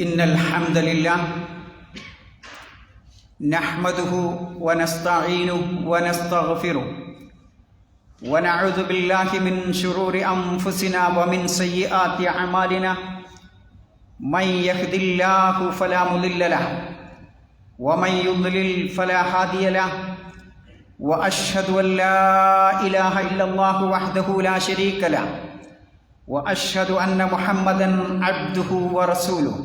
إن الحمد لله نحمده ونستعينه ونستغفره ونعوذ بالله من شرور أنفسنا ومن سيئات أعمالنا من يهد الله فلا مضل له ومن يضلل فلا هادي له واشهد ان لا اله الا الله وحده لا شريك له واشهد ان محمدا عبده ورسوله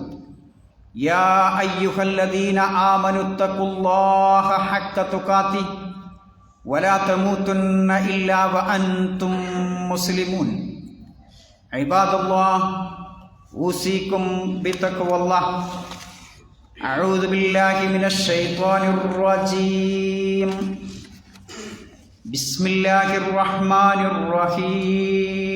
يا أيها الذين آمنوا اتقوا الله حق تقاته ولا تموتن إلا وأنتم مسلمون. عباد الله أوصيكم بتقوى الله. أعوذ بالله من الشيطان الرجيم. بسم الله الرحمن الرحيم.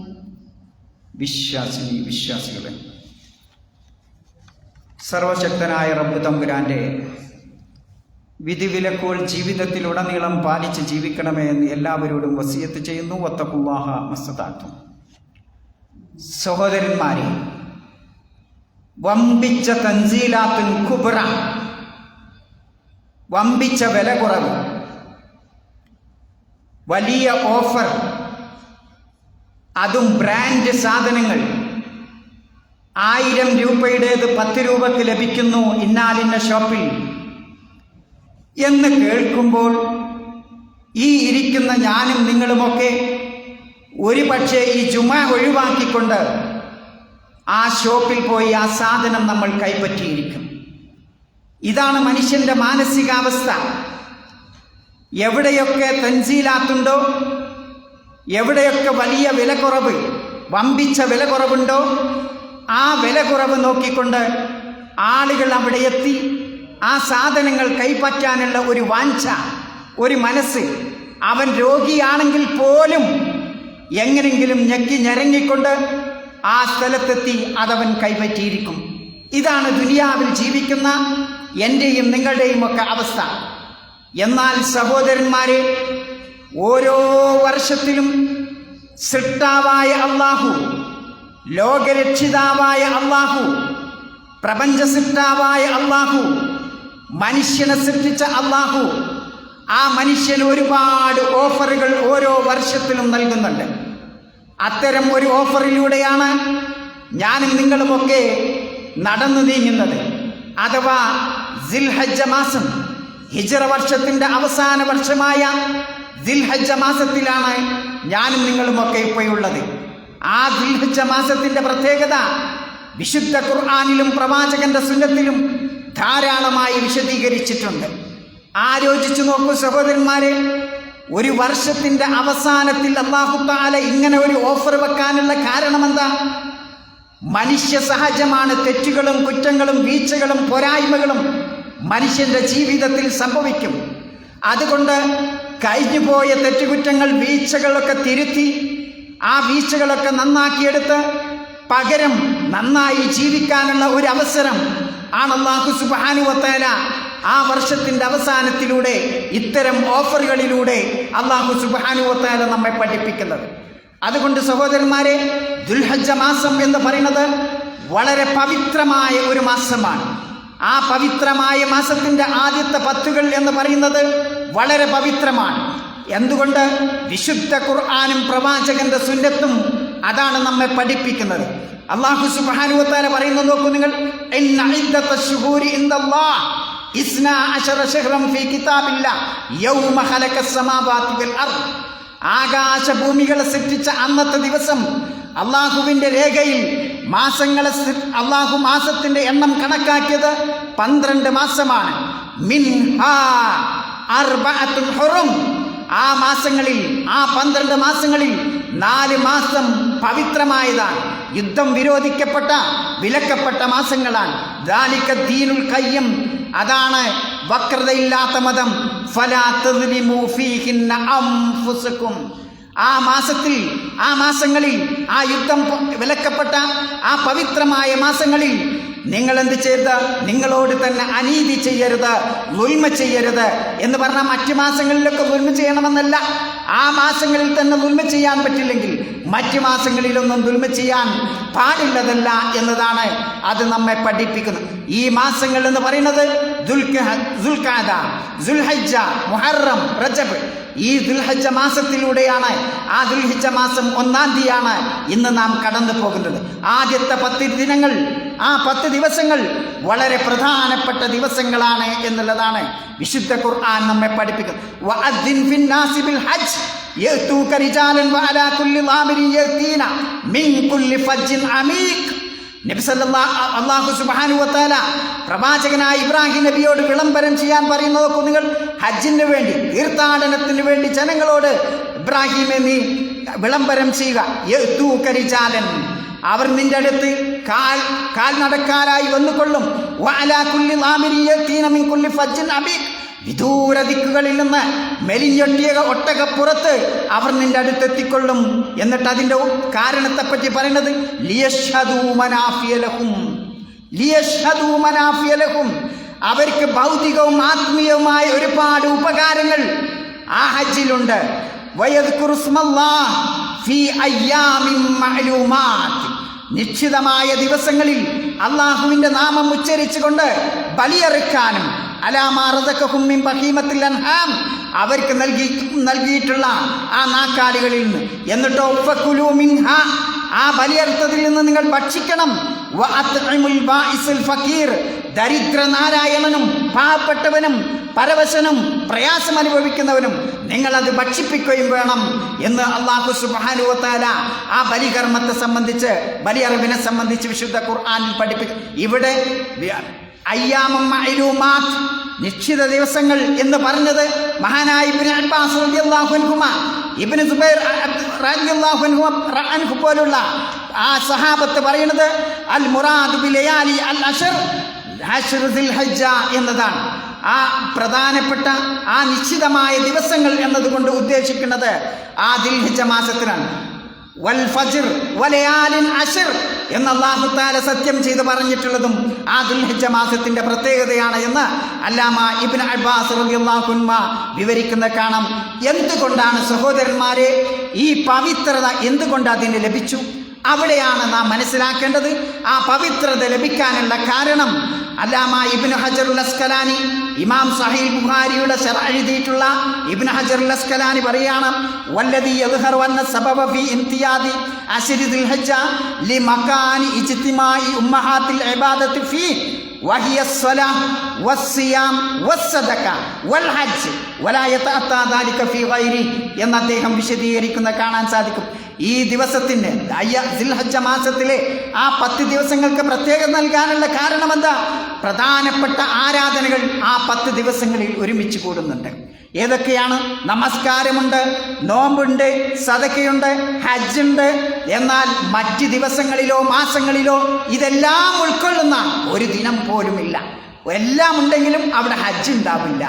വിശ്വാസിനി വിശ്വാസികളെ. സർവശക്തനായ റബ്ബു തമ്പുരാന്റെ വിധിവിലക്കോൾ ജീവിതത്തിലുടനീളം പാലിച്ച് ജീവിക്കണമേ എന്ന് എല്ലാവരോടും വസിയത്ത് ചെയ്യുന്നു. ഒത്തക്കുവാഹ മസ്തതാക്കും സഹോദരന്മാരെ വമ്പിച്ച തൻസീലാത്തുൻ കുബ്ര വമ്പിച്ച വില കുറവ് വലിയ ഓഫർ അതും ബ്രാൻഡ് സാധനങ്ങൾ. ആയിരം രൂപയുടേത് പത്ത് രൂപക്ക് ലഭിക്കുന്നു ഇന്നാലിന്ന ഷോപ്പിൽ. എന്ന് കേൾക്കുമ്പോൾ ഈ ഇരിക്കുന്ന ഞാനും നിങ്ങളുമൊക്കെ ഒരു പക്ഷേ ഈ ജുമ ഒഴിവാക്കിക്കൊണ്ട് ആ ഷോപ്പിൽ പോയി ആ സാധനം നമ്മൾ കൈപ്പറ്റിയിരിക്കും. ഇതാണ് മനുഷ്യന്റെ മാനസികാവസ്ഥ. എവിടെയൊക്കെ തൻസീലാത്തുണ്ടോ എവിടെയൊക്കെ വലിയ വിലക്കുറവ് കുറവ് വമ്പിച്ച വില കുറവുണ്ടോ ആ വില കുറവ് നോക്കിക്കൊണ്ട് ആളുകൾ അവിടെ എത്തി. ആ സാധനങ്ങൾ കൈപ്പറ്റാനുള്ള ഒരു വാഞ്ച ഒരു മനസ്സ്. അവൻ രോഗിയാണെങ്കിൽ പോലും എങ്ങനെങ്കിലും ഞെക്കി ഞരങ്ങിക്കൊണ്ട് ആ സ്ഥലത്തെത്തി അതവൻ കൈപ്പറ്റിയിരിക്കും. ഇതാണ് ദുനിയാവിൽ ജീവിക്കുന്ന എന്റെയും നിങ്ങളുടെയും ഒക്കെ അവസ്ഥ. എന്നാൽ സഹോദരന്മാരെ ഓരോ വർഷത്തിലും സൃഷ്ടാവായ അള്ളാഹു ലോകരക്ഷിതാവായ അള്ളാഹു പ്രപഞ്ച സൃഷ്ടാവായ അള്ളാഹു മനുഷ്യനെ സൃഷ്ടിച്ച അള്ളാഹു ആ മനുഷ്യന് ഒരുപാട് ഓഫറുകൾ ഓരോ വർഷത്തിലും നൽകുന്നുണ്ട്. അത്തരം ഒരു ഓഫറിലൂടെയാണ് ഞാനും നിങ്ങളുമൊക്കെ നടന്നു നീങ്ങുന്നത്. അഥവാ ജിൽഹജ്ജ മാസം ഹിജറ വർഷത്തിന്റെ അവസാന വർഷമായ ദിൽഹജ്ജ മാസത്തിലാണ് ഞാനും നിങ്ങളുമൊക്കെ ഇപ്പോഴുള്ളത് ആ ദിൽഹജ്ജ മാസത്തിന്റെ പ്രത്യേകത വിശുദ്ധ ഖുർആാനിലും പ്രവാചകന്റെ സുന്നത്തിലും ധാരാളമായി വിശദീകരിച്ചിട്ടുണ്ട്. ആലോചിച്ചു നോക്കൂ സഹോദരന്മാരെ ഒരു വർഷത്തിന്റെ അവസാനത്തിൽ അള്ളാഹു താല ഇങ്ങനെ ഒരു ഓഫർ വെക്കാനുള്ള കാരണമെന്താ? മനുഷ്യ സഹജമാണ് തെറ്റുകളും കുറ്റങ്ങളും വീഴ്ചകളും പോരായ്മകളും മനുഷ്യന്റെ ജീവിതത്തിൽ സംഭവിക്കും. അതുകൊണ്ട് കഴിഞ്ഞുപോയ തെറ്റുകുറ്റങ്ങൾ വീഴ്ചകളൊക്കെ തിരുത്തി ആ വീഴ്ചകളൊക്കെ നന്നാക്കിയെടുത്ത് പകരം നന്നായി ജീവിക്കാനുള്ള ഒരു അവസരം ആണ് അള്ളാഹു സുബാനുവത്തേല ആ വർഷത്തിന്റെ അവസാനത്തിലൂടെ ഇത്തരം ഓഫറുകളിലൂടെ അള്ളാഹു സുബാനുവത്തേല നമ്മെ പഠിപ്പിക്കുന്നത്. അതുകൊണ്ട് സഹോദരന്മാരെ ദുൽഹജ്ജ മാസം എന്ന് പറയുന്നത് വളരെ പവിത്രമായ ഒരു മാസമാണ്. ആ പവിത്രമായ മാസത്തിന്റെ ആദ്യത്തെ പത്തുകൾ എന്ന് പറയുന്നത് വളരെ പവിത്രമാണ്. എന്തുകൊണ്ട്? വിശുദ്ധ ഖുർആാനും പ്രവാചകന്റെ സുന്നത്തും അതാണ് നമ്മെ പഠിപ്പിക്കുന്നത്. അള്ളാഹു സുബാനുവത്താല പറയുന്നത് നോക്കൂ നിങ്ങൾ. ആകാശഭൂമികളെ സൃഷ്ടിച്ച അന്നത്തെ ദിവസം അള്ളാഹുവിന്റെ രേഖയിൽ മാസങ്ങളെ അള്ളാഹു മാസത്തിന്റെ എണ്ണം കണക്കാക്കിയത് പന്ത്രണ്ട് മാസമാണ്. ആ മാസങ്ങളിൽ ആ പന്ത്രണ്ട് മാസങ്ങളിൽ നാല് മാസം പവിത്രമായതാണ്. യുദ്ധം വിരോധിക്കപ്പെട്ട വിലക്കപ്പെട്ട മാസങ്ങളാണ്. ദാലിക്ക ദീനുൽ കയ്യം അതാണ് വക്രതയില്ലാത്ത മതം. ഫലാ ഫീഹിന്ന അൻഫുസക്കും ആ മാസത്തിൽ ആ മാസങ്ങളിൽ ആ യുദ്ധം വിലക്കപ്പെട്ട ആ പവിത്രമായ മാസങ്ങളിൽ നിങ്ങൾ എന്ത് ചെയ്ത് നിങ്ങളോട് തന്നെ അനീതി ചെയ്യരുത് ദുൽമ ചെയ്യരുത് എന്ന് പറഞ്ഞാൽ മറ്റു മാസങ്ങളിലൊക്കെ ദുൽമ ചെയ്യണമെന്നല്ല. ആ മാസങ്ങളിൽ തന്നെ ദുൽമ ചെയ്യാൻ പറ്റില്ലെങ്കിൽ മറ്റു മാസങ്ങളിലൊന്നും ദുൽമ ചെയ്യാൻ പാടില്ലതല്ല എന്നതാണ് അത് നമ്മെ പഠിപ്പിക്കുന്നത്. ഈ മാസങ്ങൾ എന്ന് പറയുന്നത് ദുൽഖ- ദുൽഖാദ ദുൽഹജ്ജ മുഹറം റജബ് ഈ ദുൽഹജ്ജ മാസത്തിലൂടെയാണ് ആ ദുൽഹജ്ജ മാസം ഒന്നാം തീയതിയാണ് ഇന്ന് നാം കടന്നു പോകുന്നത്. ആദ്യത്തെ പത്ത് ദിനങ്ങൾ ആ പത്ത് ദിവസങ്ങൾ വളരെ പ്രധാനപ്പെട്ട ദിവസങ്ങളാണ് എന്നുള്ളതാണ് വിശുദ്ധ ഖുർആൻ നമ്മെ പഠിപ്പിക്കുന്നത്. നബി അള്ളാഹു വതആല പ്രവാചകനായ ഇബ്രാഹിം നബിയോട് വിളംബരം ചെയ്യാൻ പറയുന്നതൊക്കെ നിങ്ങൾ. ഹജ്ജിന് വേണ്ടി തീർത്ഥാടനത്തിന് വേണ്ടി ജനങ്ങളോട് ഇബ്രാഹിമെ നീ വിളംബരം ചെയ്യുക. അവർ നിന്റെ അടുത്ത് കാൽ കാൽ നടക്കാരായി വന്നുകൊള്ളും. വിദൂര ദിക്കുകളിൽ നിന്ന് മെലിഞ്ഞൊട്ടിയ ഒട്ടകപ്പുറത്ത് അവർ നിന്റെ അടുത്തെത്തിക്കൊള്ളും. എന്നിട്ട് അതിന്റെ കാരണത്തെപ്പറ്റി പറയുന്നത് ലിയഷൂമനാഫിയലഹും അവർക്ക് ഭൗതികവും ആത്മീയവുമായ ഒരുപാട് ഉപകാരങ്ങൾ ആ ഹജ്ജിലുണ്ട്. നിശ്ചിതമായ ദിവസങ്ങളിൽ അള്ളാഹുവിന്റെ നാമം ഉച്ചരിച്ചുകൊണ്ട് ബലിയറുക്കാനും അൻഹാം. അവർക്ക് നൽകി നൽകിയിട്ടുള്ള ആ നാക്കാലികളിൽ നിന്ന്. എന്നിട്ടോ മിൻഹ. ആ ബലിയർത്ഥത്തിൽ നിന്ന് നിങ്ങൾ ഭക്ഷിക്കണം. ഫക്കീർ ദരിദ്ര നാരായണനും പാവപ്പെട്ടവനും പരവശനും പ്രയാസം അനുഭവിക്കുന്നവനും നിങ്ങൾ അത് ഭക്ഷിപ്പിക്കുകയും വേണം എന്ന് അള്ളാഹു സുബാനുവത്താല ആ ബലികർമ്മത്തെ സംബന്ധിച്ച് ബലിയറിവിനെ സംബന്ധിച്ച് വിശുദ്ധ ഖുർആാനിൽ പഠിപ്പിക്കും ഇവിടെ അയ്യാമം നിശ്ചിത ദിവസങ്ങൾ എന്ന് പറഞ്ഞത് മഹാനായ ഇബ്നു അബ്ബാസ് റളിയല്ലാഹു ഇബ്നു സുബൈർ പോലുള്ള ആ സഹാബത്ത് പറയുന്നത് അൽ മുറാദ് ബിലയാലി ഹജ്ജ എന്നതാണ്. ആ പ്രധാനപ്പെട്ട ആ നിശ്ചിതമായ ദിവസങ്ങൾ എന്നതുകൊണ്ട് ഉദ്ദേശിക്കുന്നത് ആ ദിൽഹിജ മാസത്തിലാണ് വൽ ഫജ്ർ വലയാലിൻ അഷിർ എന്ന് അല്ലാഹു തആല സത്യം ചെയ്ത് പറഞ്ഞിട്ടുള്ളതും ആ ദുൽഹിജ മാസത്തിന്റെ പ്രത്യേകതയാണ് എന്ന് അല്ലാമ ഇബിൻ അബ്ബാസ് റളിയല്ലാഹു അൻഹു വിവരിക്കുന്ന കാണാം. എന്തുകൊണ്ടാണ് സഹോദരന്മാരെ ഈ പവിത്രത എന്തുകൊണ്ട് അതിന് ലഭിച്ചു? അവിടെയാണ് നാം മനസ്സിലാക്കേണ്ടത്. ആ പവിത്രത ലഭിക്കാനുള്ള കാരണം അല്ലാമ ഇബിൻ ഹജറുൽ അസ്കലാനി ഇമാം സഹീൽ ബുഖാരിയുടെ ശറ എഴുതിയിട്ടുള്ള ഇബ്നു ഹജറുൽ അസ്കലാനി പറയാണ് വല്ലദി യദ്ഹറു അന്ന സബബ ഫീ ഇംതിയാദി അശ്രി ദിൽഹജ്ജ ലിമകാനി ഇജ്തിമായി ഉമ്മഹാത്തിൽ ഇബാദത്തി ഫീ وهي الصلاة والصيام والصدقة والحج ولا يتأتى ذلك في غيره എന്ന് അദ്ദേഹം വിശദീകരിക്കുന്ന കാണാൻ സാധിക്കും ഈ ദിവസത്തിന് അയ്യ സിൽഹജ്ജ മാസത്തിലെ ആ പത്ത് ദിവസങ്ങൾക്ക് പ്രത്യേകത നൽകാനുള്ള കാരണം എന്താ പ്രധാനപ്പെട്ട ആരാധനകൾ ആ പത്ത് ദിവസങ്ങളിൽ ഒരുമിച്ച് കൂടുന്നുണ്ട്. ഏതൊക്കെയാണ്? നമസ്കാരമുണ്ട് നോമ്പുണ്ട് സതക്കയുണ്ട് ഹജ്ജുണ്ട്. എന്നാൽ മറ്റ് ദിവസങ്ങളിലോ മാസങ്ങളിലോ ഇതെല്ലാം ഉൾക്കൊള്ളുന്ന ഒരു ദിനം പോലുമില്ല. എല്ലാം ഉണ്ടെങ്കിലും അവിടെ ഹജ്ജ് ഉണ്ടാവില്ല.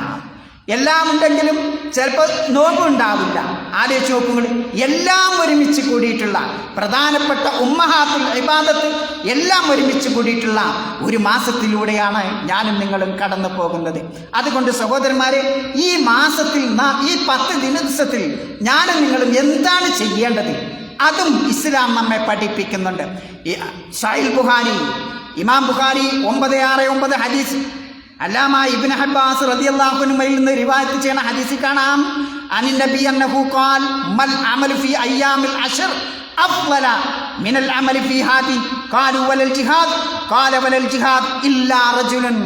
എല്ലാം ഉണ്ടെങ്കിലും ചിലപ്പോൾ നോമ്പ് ഉണ്ടാവില്ല ആലോചിച്ച് നോക്കുമ്പോൾ എല്ലാം ഒരുമിച്ച് കൂടിയിട്ടുള്ള പ്രധാനപ്പെട്ട ഉമ്മഹാത്തുൽ ഇബാദത്ത് എല്ലാം ഒരുമിച്ച് കൂടിയിട്ടുള്ള ഒരു മാസത്തിലൂടെയാണ് ഞാനും നിങ്ങളും കടന്നു പോകുന്നത്. അതുകൊണ്ട് സഹോദരന്മാരെ ഈ മാസത്തിൽ ഈ പത്ത് ദിവസത്തിൽ ഞാനും നിങ്ങളും എന്താണ് ചെയ്യേണ്ടത്? അതും ഇസ്ലാം നമ്മെ പഠിപ്പിക്കുന്നുണ്ട്. ഷാഹിൽ ബുഹാരി ഇമാം ബുഖാരി ഒമ്പത് ആറ് ഒമ്പത് ഹദീസ് അല്ലാമ ഇബ്നു ഹബ്ബാസ് റളിയല്ലാഹു അൻഹുവിൽ നിന്ന് റിവായത്ത് ചെയ്യുന്ന ഹദീസിൽ കാണാം. അനിൽ നബി അന്നഹു ഖാൽ മൽ അമലു ഫീ അയ്യാമിൽ അശർ അഫ്വല മിനൽ അമലി ഫീ ഹാദി. ഖാലു വലൽ ജിഹാദ് ഖാല വലൽ ജിഹാദ് ഇല്ലാ റജുലൻ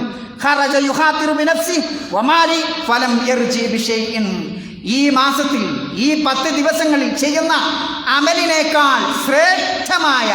ഖറജ യുഹാതിറു ബിനഫ്സി വമാലി ഫലം യർജി ബിഷൈഇൻ. ഈ മാസത്തിൽ ഈ പത്ത് ദിവസങ്ങളിൽ ചെയ്യുന്ന അമലിനേക്കാൾ ശ്രേഷ്ഠമായ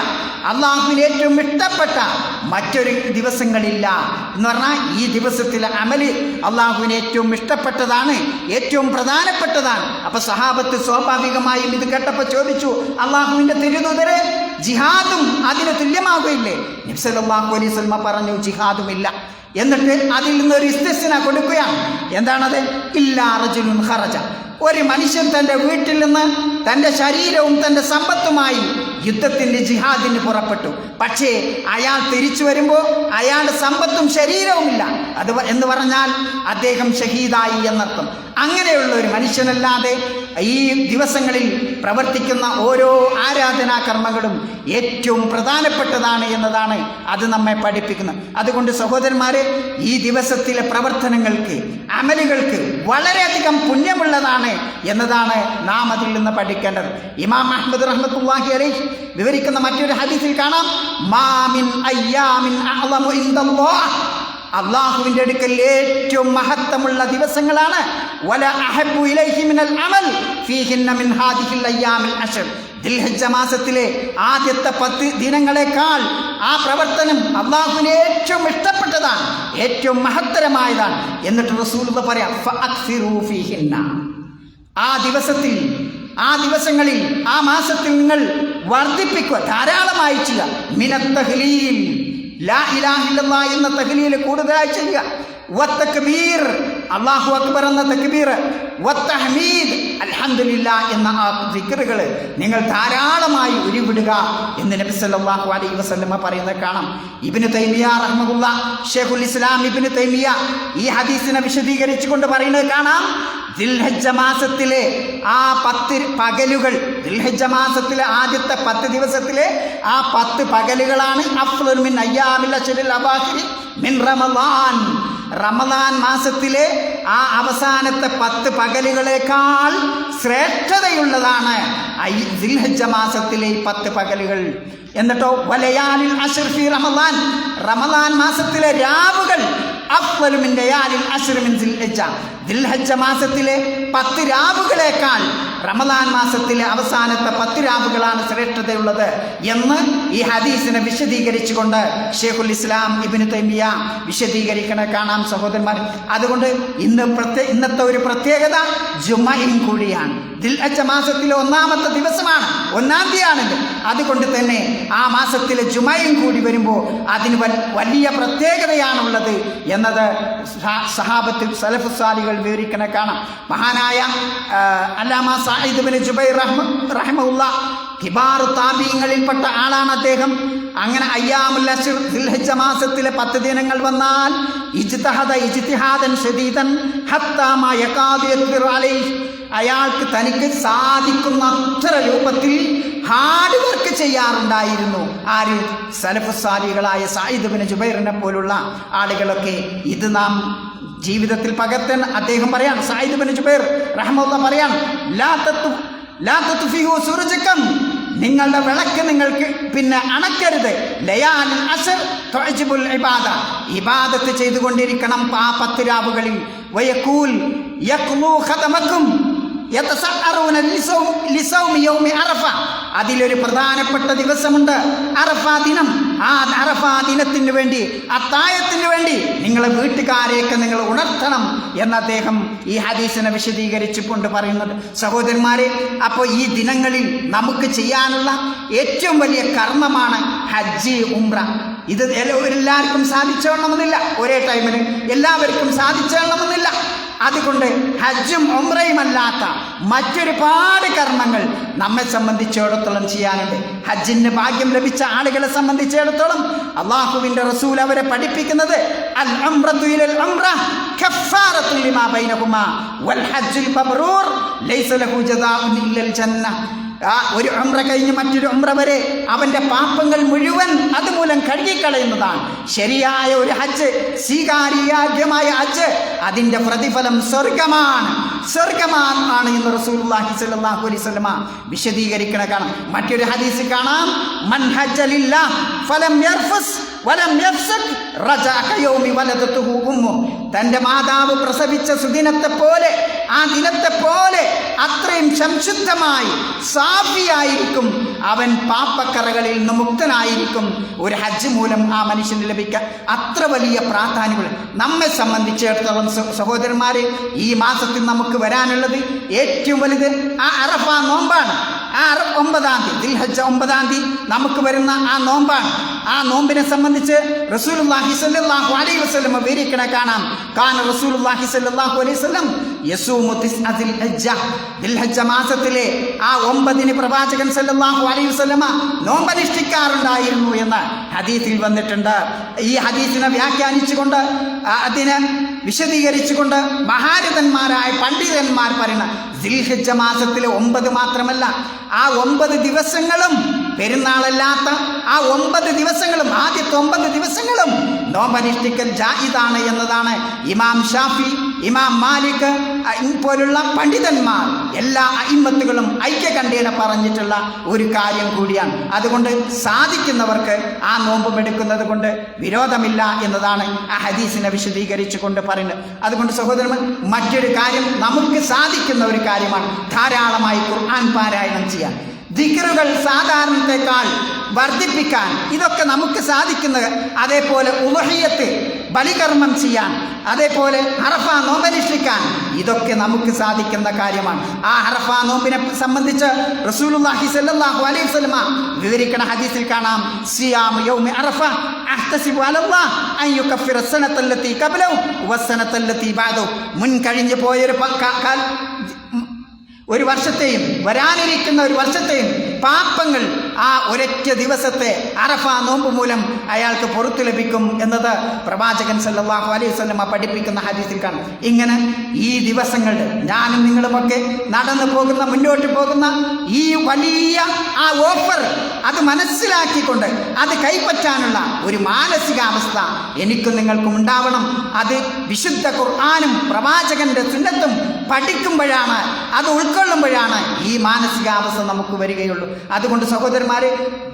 അള്ളാഹുവിന് ഏറ്റവും ഇഷ്ടപ്പെട്ട മറ്റൊരു ദിവസങ്ങളില്ല എന്ന് പറഞ്ഞാൽ ഈ ദിവസത്തിലെ അമൽ അള്ളാഹുവിന് ഏറ്റവും ഇഷ്ടപ്പെട്ടതാണ് ഏറ്റവും പ്രധാനപ്പെട്ടതാണ്. അപ്പൊ സഹാബത്ത് സ്വാഭാവികമായും ഇത് കേട്ടപ്പോൾ ചോദിച്ചു അള്ളാഹുവിന്റെ തിരുതുതരെ ജിഹാദും അതിന് തുല്യമാകുകയില്ലേ? നിബ്സലാഹു അലൈഹി സ്വൽമ പറഞ്ഞു ജിഹാദുമില്ല. എന്നിട്ട് അതിൽ നിന്നൊരു ഇസ്തിസ്ന കൊടുക്കുകയാണ്. എന്താണത്? ഇല്ലാ റജുലുൻ ഖറജ. ഒരു മനുഷ്യൻ തന്റെ വീട്ടിൽ നിന്ന് തന്റെ ശരീരവും തന്റെ സമ്പത്തുമായി യുദ്ധത്തിന്റെ ജിഹാദിന് പുറപ്പെട്ടു. പക്ഷേ അയാൾ തിരിച്ചു വരുമ്പോൾ അയാളുടെ സമ്പത്തും ശരീരവുമില്ല. അത് എന്ന് പറഞ്ഞാൽ അദ്ദേഹം ഷഹീദായി എന്നർത്ഥം. അങ്ങനെയുള്ള ഒരു മനുഷ്യനല്ലാതെ ഈ ദിവസങ്ങളിൽ പ്രവർത്തിക്കുന്ന ഓരോ ആരാധനാ കർമ്മങ്ങളും ഏറ്റവും പ്രധാനപ്പെട്ടതാണ് എന്നതാണ് അത് നമ്മെ പഠിപ്പിക്കുന്നത്. അതുകൊണ്ട് സഹോദരന്മാരെ ഈ ദിവസത്തിലെ പ്രവർത്തനങ്ങൾക്ക് അമലുകൾക്ക് വളരെയധികം പുണ്യമുള്ളതാണ് എന്നതാണ് നാം അതിൽ നിന്ന് പഠിക്കേണ്ടത്. ഇമാം അഹമ്മദ് റഹ്മത്തുള്ളാഹി അലൈഹി വിവരിക്കുന്ന മറ്റൊരു ഹദീസിൽ കാണാം. മാമിൻ അയ്യാമിൻ അള്ളാഹുവിന്റെ അടുക്കൽ ഏറ്റവും മഹത്തമുള്ള ദിവസങ്ങളാണ്. വല ഇലൈഹി മിനൽ മിൻ മാസത്തിലെ ആദ്യത്തെ പത്ത് ദിനങ്ങളെക്കാൾ ആ പ്രവർത്തനം അള്ളാഹുവിന് ഏറ്റവും ഇഷ്ടപ്പെട്ടതാണ് ഏറ്റവും മഹത്തരമായതാണ് എന്നിട്ട് റസൂൽ പറയാം ആ ദിവസത്തിൽ ആ ദിവസങ്ങളിൽ ആ മാസത്തിൽ നിങ്ങൾ വർദ്ധിപ്പിക്കുക ധാരാളമായി ചെയ്യുക. മിനത്തഹ്ലീൽ. ലാ ഇലാഹ ഇല്ലല്ലാ എന്ന തഹ്ലീൽ കൂടുതലായി ചെയ്യുക. അല്ലാഹു അക്ബർ എന്ന തക്ബീർ വത്തഹ്മീദ് എന്ന ആ ഫിക്കറുകൾ നിങ്ങൾ ധാരാളമായി ഉരുവിടുക എന്ന് നബി സല്ലാഹു അലൈഹി വസ്ലമ പറയുന്നത് കാണാം. ഇബിന് തൈമിയ റഹ്മുല്ല ഷെഖുൽ ഇസ്ലാം ഇബിന് തൈമിയ ഈ ഹദീസിനെ വിശദീകരിച്ചുകൊണ്ട് പറയുന്നത് കാണാം. ദിൽഹജ്ജ മാസത്തിലെ ആ പത്ത് പകലുകൾ ദിൽഹജ്ജ മാസത്തിലെ ആദ്യത്തെ പത്ത് ദിവസത്തിലെ ആ പത്ത് പകലുകളാണ്. അഫ്ലുർ മിൻ അബാഹി മിൻ റമളാൻ റമദാൻ മാസത്തിലെ ആ അവസാനത്തെ പത്ത് പകലുകളേക്കാൾ ശ്രേഷ്ഠതയുള്ളതാണ് മാസത്തിലെ ഈ പത്ത് പകലുകൾ. എന്നിട്ടോ വലയാലിൽ അഷർഫി റമദാൻ. റമദാൻ മാസത്തിലെ രാവുകൾ ദിൽഹജ്ജ മാസത്തിലെ പത്ത് രാവുകളേക്കാൾ റമദാൻ മാസത്തിലെ അവസാനത്തെ പത്ത് രാവുകളാണ് ശ്രേഷ്ഠതയുള്ളത് എന്ന് ഈ ഹദീസിനെ വിശദീകരിച്ചുകൊണ്ട് ഷെയ്ഖുൽ ഇസ്ലാം ഇബിന് തൈമിയ വിശദീകരിക്കണ കാണാം സഹോദരന്മാർ. അതുകൊണ്ട് ഇന്ന് പ്രത്യേ ഇന്നത്തെ ഒരു പ്രത്യേകത ജുമയും കൂടിയാണ്. ദിൽഹജ്ജ മാസത്തിലെ ഒന്നാമത്തെ ദിവസമാണ് ഒന്നാം തീയതിയാണിത്. അതുകൊണ്ട് തന്നെ ആ മാസത്തിലെ ജുമയും കൂടി വരുമ്പോൾ അതിന് വലിയ പ്രത്യേകതയാണുള്ളത് എന്നത് സഹ- സഹാബത്തിൽ സലഫുസാലികൾ വിവരിക്കണ കാണാം. മഹാനായ അല്ലാമ സാഹിദ് ബിൻ ജുബൈർ റഹ്മ റഹ്മുള്ള കിബാറു താപീയങ്ങളിൽപ്പെട്ട ആളാണ് അദ്ദേഹം. അങ്ങനെ ദിൽഹജ്ജ മാസത്തിലെ പത്ത് ദിനങ്ങൾ വന്നാൽ ഇജ്തഹദ ഇജ്തിഹാദൻ ഷദീദൻ അയാൾക്ക് തനിക്ക് സാധിക്കുന്ന അത്ര രൂപത്തിൽ ഹാർഡ് വർക്ക് ചെയ്യാറുണ്ടായിരുന്നു. ആര്? സലഫുസാലികളായ സായിദ് ബിൻ ജുബൈറിനെ പോലുള്ള ആളുകളൊക്കെ. ഇത് നാം ജീവിതത്തിൽ പകർത്താൻ അദ്ദേഹം പറയാണ് സായിദ് ബിൻ ജുബൈർ റഹ്മുള്ള പറയാണ് ലാ തത്തു ലാ തത്ഫിഹു സുർജകം നിങ്ങളുടെ വിളക്ക് നിങ്ങൾക്ക് പിന്നെ അണക്കരുത്. ലയാലിൽ അസർ തൊഴജിബുൽ ഇബാദ. ഇബാദത്ത് ചെയ്തുകൊണ്ടിരിക്കണം ആ പത്ത് രാവുകളിൽ വയക്കൂൽ അറഫ. അതിലൊരു പ്രധാനപ്പെട്ട ദിവസമുണ്ട്. അറഫ ദിനം. ആ അറഫ ദിനത്തിന് വേണ്ടി അത്തായത്തിന് വേണ്ടി നിങ്ങളെ വീട്ടുകാരെയൊക്കെ നിങ്ങൾ ഉണർത്തണം എന്ന് അദ്ദേഹം ഈ ഹദീസിനെ വിശദീകരിച്ചു കൊണ്ട് പറയുന്നുണ്ട് സഹോദരന്മാരെ അപ്പോൾ ഈ ദിനങ്ങളിൽ നമുക്ക് ചെയ്യാനുള്ള ഏറ്റവും വലിയ കർമ്മമാണ് ഹജ്ജ് ഉംറ. ഇത് എല്ലാവർക്കും സാധിച്ചോളണമെന്നില്ല. ഒരേ ടൈമിൽ എല്ലാവർക്കും സാധിച്ചോളണമെന്നില്ല. അതുകൊണ്ട് ഹജ്ജും ഉംറയും അല്ലാത്ത മറ്റൊരുപാട് കർമ്മങ്ങൾ നമ്മെ സംബന്ധിച്ചിടത്തോളം ചെയ്യാനുണ്ട്. ഹജ്ജിന് ഭാഗ്യം ലഭിച്ച ആളുകളെ സംബന്ധിച്ചിടത്തോളം അള്ളാഹുവിന്റെ റസൂൽ അവരെ പഠിപ്പിക്കുന്നത് അൽ ലിമാ വൽ ഹജ്ജുൽ മബ്റൂർ ലൈസ ലഹു ഇല്ലൽ ജന്ന. ആ ഒരു ഉമ്ര കഴിഞ്ഞ് മറ്റൊരു ഉമ്ര വരെ അവന്റെ പാപങ്ങൾ മുഴുവൻ അതുമൂലം കഴുകിക്കളയുന്നതാണ്. ശരിയായ ഒരു ഹജ്ജ് സ്വീകാര്യാഗ്യമായ ഹജ്ജ് അതിന്റെ പ്രതിഫലം സ്വർഗമാണ് സ്വർഗമാണ് എന്ന് റസൂലുള്ളാഹി സ്വല്ലല്ലാഹു അലൈഹി വസല്ലമ വിശദീകരിക്കണ കാണാം. മറ്റൊരു ഹദീസ് കാണാം. മൻ ഹജ്ജലില്ലാ ഫലം യർഫസ്. വലം തന്റെ മാതാവ് പ്രസവിച്ച സുദിനത്തെ പോലെ ആ ദിനത്തെ പോലെ അത്രയും സംശുദ്ധമായി സാഫിയായിരിക്കും. അവൻ പാപ്പക്കറകളിൽ നിന്ന് മുക്തനായിരിക്കും. ഒരു ഹജ്ജ് മൂലം ആ മനുഷ്യന് ലഭിക്കുക അത്ര വലിയ പ്രാധാന്യങ്ങൾ നമ്മെ സംബന്ധിച്ചിടത്തോളം സഹ- സഹോദരന്മാരെ ഈ മാസത്തിൽ നമുക്ക് വരാനുള്ളത് ഏറ്റവും വലുത് ആ അറഫ നോമ്പാണ്. ആ അറ ഒമ്പതാം തീയതി ദിൽഹജ്ജ ഒമ്പതാം തീയതി നമുക്ക് വരുന്ന ആ നോമ്പാണ്. ആ നോമ്പിനെ സംബന്ധിച്ച് റസൂലുള്ളാഹി സ്വല്ലല്ലാഹു അലൈഹി വസല്ലം വിവരിക്കണ കാണാം. കാന റസൂലുള്ളാഹി സ്വല്ലല്ലാഹു അലൈഹി തിസ്അ ദിൽഹജ്ജ. മാസത്തിലെ ആ ഒമ്പതിന് പ്രവാചകൻ സല്ലല്ലാഹു അലൈഹി വസല്ലമ നോമ്പനുഷ്ഠിക്കാറുണ്ടായിരുന്നു എന്ന് ഹദീസിൽ വന്നിട്ടുണ്ട്. ഈ ഹദീസിനെ വ്യാഖ്യാനിച്ചുകൊണ്ട് അതിനെ വിശദീകരിച്ചുകൊണ്ട് മഹാരഥന്മാരായ പണ്ഡിതന്മാർ പറയുന്ന ദിൽഹജ്ജ മാസത്തിലെ ഒമ്പത് മാത്രമല്ല ആ ഒമ്പത് ദിവസങ്ങളും പെരുന്നാളല്ലാത്ത ആ ഒമ്പത് ദിവസങ്ങളും ആദ്യത്തെ ഒമ്പത് ദിവസങ്ങളും നോമ്പനുഷ്ഠിക്കൽ ജാഹിദാണ് എന്നതാണ് ഇമാം ഷാഫി ഇമാം മാലിക് പോലുള്ള പണ്ഡിതന്മാർ എല്ലാ അയിമത്തുകളും ഐക്യകണ്ഠേന പറഞ്ഞിട്ടുള്ള ഒരു കാര്യം കൂടിയാണ്. അതുകൊണ്ട് സാധിക്കുന്നവർക്ക് ആ നോമ്പും എടുക്കുന്നത് കൊണ്ട് വിരോധമില്ല എന്നതാണ് ആ ഹദീസിനെ വിശദീകരിച്ചുകൊണ്ട് പറയുന്നത്. അതുകൊണ്ട് സഹോദരൻ മറ്റൊരു കാര്യം നമുക്ക് സാധിക്കുന്ന ഒരു കാര്യമാണ്. ധാരാളമായി ഖുർആൻ പാരായണം ചെയ്യാൻ. ദിക്റുകൾ സാധാരണത്തെക്കാൾ വർദ്ധിപ്പിക്കാൻ ഇതൊക്കെ നമുക്ക് സാധിക്കുന്നത് അതേപോലെ ഉലഹിയത്ത് ബലികർമ്മം ചെയ്യാൻ അതേപോലെ ഹറഫ നോമ്പനുഷ്ഠിക്കാൻ ഇതൊക്കെ നമുക്ക് സാധിക്കുന്ന കാര്യമാണ്. ആ ഹറഫ നോമ്പിനെ സംബന്ധിച്ച് റസൂലുള്ളാഹി സ്വല്ലല്ലാഹു അലൈഹി വസല്ലമ വിവരിക്കണ ഹദീസിൽ കാണാം. സിയാം യൗമി അറഫ മുൻ കഴിഞ്ഞു പോയൊരു ഒരു വർഷത്തെയും വരാനിരിക്കുന്ന ഒരു വർഷത്തെയും പാപ്പങ്ങൾ ആ ഒരൊറ്റ ദിവസത്തെ അറഫ നോമ്പ് മൂലം അയാൾക്ക് പുറത്തു ലഭിക്കും എന്നത് പ്രവാചകൻ സല്ലാഹു അലൈഹി സ്വലമ പഠിപ്പിക്കുന്ന ഹദീസിൽ കാണും ഇങ്ങനെ ഈ ദിവസങ്ങളിൽ ഞാനും നിങ്ങളുമൊക്കെ നടന്നു പോകുന്ന മുന്നോട്ട് പോകുന്ന ഈ വലിയ ആ ഓഫർ അത് മനസ്സിലാക്കിക്കൊണ്ട് അത് കൈപ്പറ്റാനുള്ള ഒരു മാനസികാവസ്ഥ എനിക്കും നിങ്ങൾക്കും ഉണ്ടാവണം. അത് വിശുദ്ധ ഖുർആാനും പ്രവാചകന്റെ സുന്നത്തും പഠിക്കുമ്പോഴാണ് അത് ഉൾക്കൊള്ളുമ്പോഴാണ് ഈ മാനസികാവസ്ഥ നമുക്ക് വരികയുള്ളൂ. അതുകൊണ്ട് സഹോദരന്മാരെ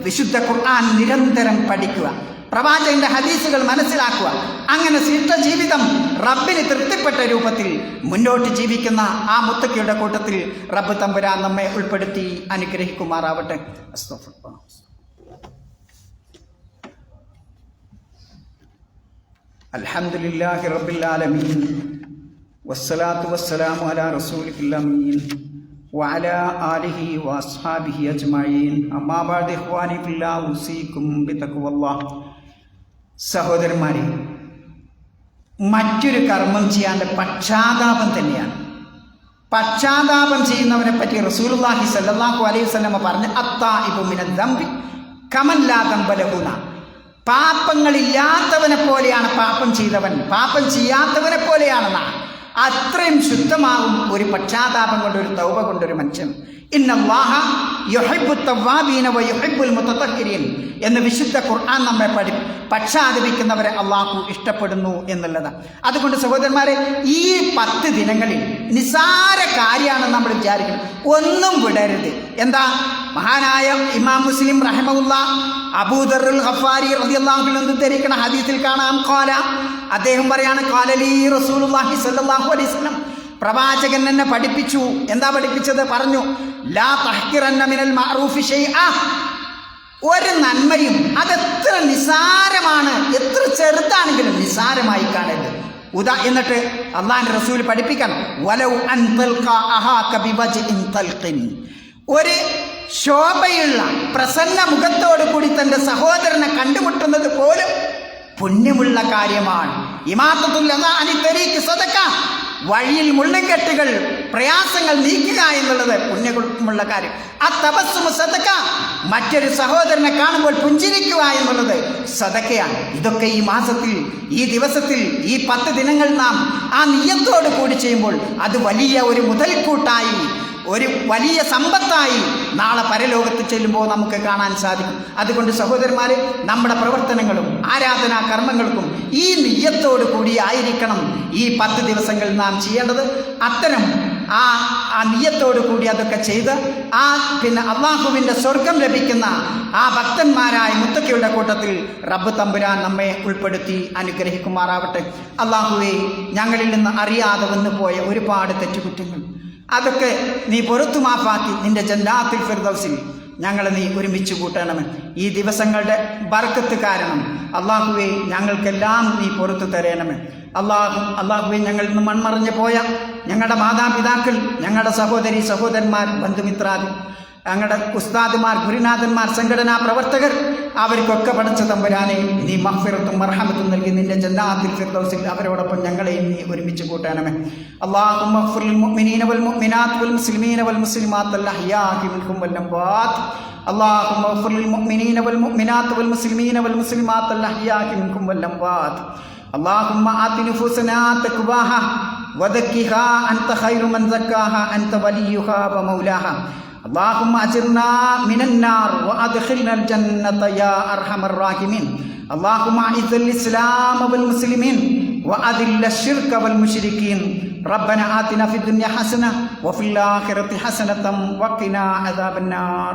വിശുദ്ധ ഖുർആൻ നിരന്തരം പഠിക്കുക പ്രവാചകന്റെ ഹദീസുകൾ മനസ്സിലാക്കുക. അങ്ങനെ ശിഷ്ട ജീവിതം റബ്ബിന് തൃപ്തിപ്പെട്ട രൂപത്തിൽ മുന്നോട്ട് ജീവിക്കുന്ന ആ മുത്തക്കിയുടെ കൂട്ടത്തിൽ റബ്ബ് തമ്പുരാൻ നമ്മെ ഉൾപ്പെടുത്തി അനുഗ്രഹിക്കുമാറാവട്ടെ. അലഹമുല്ലാഹി റബ്ബിൽ ആലമീൻ. رب العالمين والصلاة والسلام على رسوله الأمين وعلى آله وأصحابه أجمعين أما بعد إخواني في الله أوصيكم بتقوى الله സഹോദരന്മാരെ മറ്റൊരു കർമ്മം ചെയ്യാൻ്റെ പക്ഷാതാപം തന്നെയാണ് പക്ഷാതാപം ചെയ്യുന്നവനെ പറ്റി റസൂലുള്ളാഹി സല്ലല്ലാഹു അലൈഹി വസല്ലമ പറഞ്ഞ അത്താഇബു മിനൽ ദംബി കമല്ലാ ദംബലഹുന പാപങ്ങളില്ലാത്തവനെ പോലെയാണ് പാപം ചെയ്തവൻ പാപം ചെയ്യാത്തവനെ പോലെയാണെന്നാ അത്രയും ശുദ്ധമാകും ഒരു പക്ഷാതാപം കൊണ്ട് ഒരു തൗപ കൊണ്ടൊരു മനുഷ്യൻ. എന്ന് വിശുദ്ധ ഖുർആൻ നമ്മെ പഠി പക്ഷാധിപിക്കുന്നവരെ അള്ളാഹു ഇഷ്ടപ്പെടുന്നു എന്നുള്ളതാണ് അതുകൊണ്ട് സഹോദരന്മാരെ ഈ പത്ത് ദിനങ്ങളിൽ നിസാര കാര്യമാണ് നമ്മൾ വിചാരിക്കുന്നത് ഒന്നും വിടരുത്. എന്താ? മഹാനായ ഇമാം മുസ്ലിം റഹമുല്ല അബൂദറുൽ ഹഫാരി റളിയല്ലാഹു അൻഹു ധരിക്കണ ഹദീസിൽ കാണാം. ഖാല അദ്ദേഹം പറയാണ് റസൂലുള്ളാഹി സ്വല്ലല്ലാഹു അലൈഹി പ്രവാചകൻ എന്നെ പഠിപ്പിച്ചു. എന്താ പഠിപ്പിച്ചത്? പറഞ്ഞു ഒരു നന്മയും അതെത്ര നിസാരമാണ് എത്ര ചെറുതാണെങ്കിലും നിസാരമായി കാണരുത്. ഉദാ എന്നിട്ട് അള്ളാഹിന്റെ റസൂൽ പഠിപ്പിക്കണം. വലൗ അൻ ഒരു ശോഭയുള്ള പ്രസന്ന മുഖത്തോടു കൂടി തന്റെ സഹോദരനെ കണ്ടുമുട്ടുന്നത് പോലും പുണ്യമുള്ള കാര്യമാണ്. ഇമാത്തത്തുൽ സ്വതക്ക വഴിയിൽ മുള്ളുംകെട്ടുകൾ പ്രയാസങ്ങൾ നീക്കുക എന്നുള്ളത് പുണ്യമുള്ള കാര്യം. ആ തപസ്സുമ സതക്ക മറ്റൊരു സഹോദരനെ കാണുമ്പോൾ പുഞ്ചിരിക്കുക എന്നുള്ളത് സതക്കയാണ് ഇതൊക്കെ ഈ മാസത്തിൽ ഈ ദിവസത്തിൽ ഈ പത്ത് ദിനങ്ങൾ നാം ആ നിയത്തോട് കൂടി ചെയ്യുമ്പോൾ അത് വലിയ ഒരു മുതൽക്കൂട്ടായി ഒരു വലിയ സമ്പത്തായി നാളെ പരലോകത്ത് ചെല്ലുമ്പോൾ നമുക്ക് കാണാൻ സാധിക്കും. അതുകൊണ്ട് സഹോദരന്മാരെ നമ്മുടെ പ്രവർത്തനങ്ങളും ആരാധനാ കർമ്മങ്ങൾക്കും ഈ നെയ്യത്തോടു കൂടി ആയിരിക്കണം ഈ പത്ത് ദിവസങ്ങൾ നാം ചെയ്യേണ്ടത്. അത്തരം ആ ആ നിയത്തോടു കൂടി അതൊക്കെ ചെയ്ത് ആ പിന്നെ അള്ളാഹുവിന്റെ സ്വർഗം ലഭിക്കുന്ന ആ ഭക്തന്മാരായ മുത്തക്കയുടെ കൂട്ടത്തിൽ റബ്ബ് തമ്പുരാൻ നമ്മെ ഉൾപ്പെടുത്തി അനുഗ്രഹിക്കുമാറാവട്ടെ. അള്ളാഹുവെ ഞങ്ങളിൽ നിന്ന് അറിയാതെ വന്നു പോയ ഒരുപാട് തെറ്റുകുറ്റങ്ങൾ അതൊക്കെ നീ പൊറത്തു മാപ്പാക്കി നിന്റെ ജന്നാത്തിൽ ഫിർദൗസിൽ. ഞങ്ങൾ നീ ഒരുമിച്ച് കൂട്ടണമേ ഈ ദിവസങ്ങളുടെ ബർക്കത്ത് കാരണം അള്ളാഹുവെ ഞങ്ങൾക്കെല്ലാം നീ പുറത്തു തരണമേ അള്ളാഹു അള്ളാഹുവെ ഞങ്ങളിൽ നിന്ന് മൺമറഞ്ഞു പോയ ഞങ്ങളുടെ മാതാപിതാക്കൾ ഞങ്ങളുടെ സഹോദരി സഹോദരന്മാർ ബന്ധുമിത്രാദി ഞങ്ങളുടെ ഉസ്താദുമാർ ഗുരുനാഥന്മാർ സംഘടനാ പ്രവർത്തകർ അവർക്കൊക്കെ പഠിച്ച തമ്പുരാനെ നീ മഹ്ഫിറത്തും മർഹമത്തും നൽകി നിന്റെ ജന്നാത്തിൽ ഫിർദൗസിൽ അവരോടൊപ്പം ഞങ്ങളെയും നീ ഒരുമിച്ച് കൂട്ടണമേ അള്ളാഹും മുഅ്മിനീന വൽ മുഅ്മിനാത്ത് വൽ മുസ്ലിമീന വൽ മുസ്ലിമാത്ത് അൽ അഹ്യാഹി മിൻഹും വൽ അംവാത്ത് اللهم اغفر للمؤمنين والمؤمنات والمسلمين والمسلمات الأحياء منكم والأموات اللهم آت نفوسنا تقواها وزكها أنت خير من زكاها أنت وليها ومولاها اللهم أجرنا من النار وأدخلنا الجنة يا أرحم الراحمين اللهم أعز الإسلام والمسلمين وأذل الشرك والمشركين ربنا آتنا في الدنيا حسنة وفي الآخرة حسنة وقنا عذاب النار